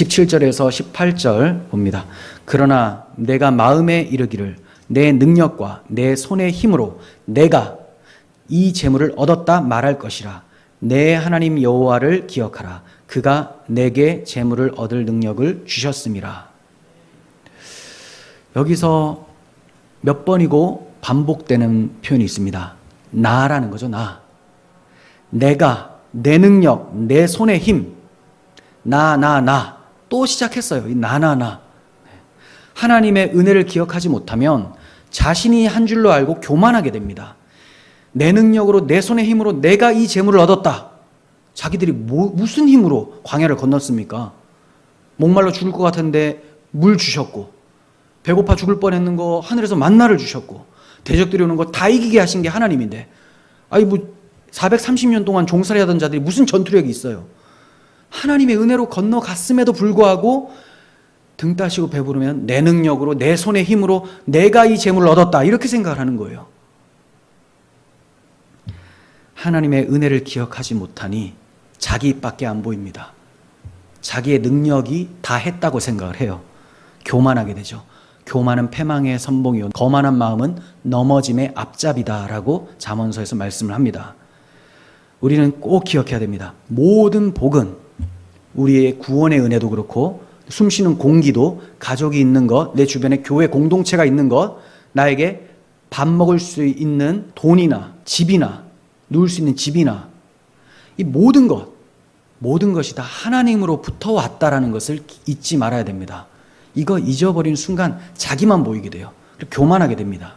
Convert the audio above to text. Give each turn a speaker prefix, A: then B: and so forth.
A: 17절에서 18절 봅니다. 그러나 내가 마음에 이르기를 내 능력과 내 손의 힘으로 내가 이 재물을 얻었다 말할 것이라. 내 하나님 여호와를 기억하라. 그가 내게 재물을 얻을 능력을 주셨음이라. 여기서 몇 번이고 반복되는 표현이 있습니다. 나라는 거죠, 나. 내가, 내 능력, 내 손의 힘, 나, 나, 나. 또 시작했어요. 이 나, 나, 나. 하나님의 은혜를 기억하지 못하면 자신이 한 줄로 알고 교만하게 됩니다. 내 능력으로, 내 손의 힘으로 내가 이 재물을 얻었다. 자기들이 뭐, 무슨 힘으로 광야를 건넜습니까? 목말라 죽을 것 같은데 물 주셨고, 배고파 죽을 뻔했는 거 하늘에서 만나를 주셨고, 대적들이 오는 거 다 이기게 하신 게 하나님인데, 아니 뭐 430년 동안 종살이 하던 자들이 무슨 전투력이 있어요? 하나님의 은혜로 건너갔음에도 불구하고 등 따시고 배부르면 내 능력으로 내 손의 힘으로 내가 이 재물을 얻었다 이렇게 생각을 하는 거예요. 하나님의 은혜를 기억하지 못하니 자기 입밖에 안 보입니다. 자기의 능력이 다 했다고 생각을 해요. 교만하게 되죠. 교만은 패망의 선봉이요 거만한 마음은 넘어짐의 앞잡이다라고 잠언서에서 말씀을 합니다. 우리는 꼭 기억해야 됩니다. 모든 복은 우리의 구원의 은혜도 그렇고 숨 쉬는 공기도 가족이 있는 것, 내 주변에 교회 공동체가 있는 것, 나에게 밥 먹을 수 있는 돈이나 집이나 누울 수 있는 집이나 이 모든 것, 모든 것이 다 하나님으로부터 왔다라는 것을 잊지 말아야 됩니다. 이거 잊어버린 순간 자기만 보이게 돼요. 교만하게 됩니다.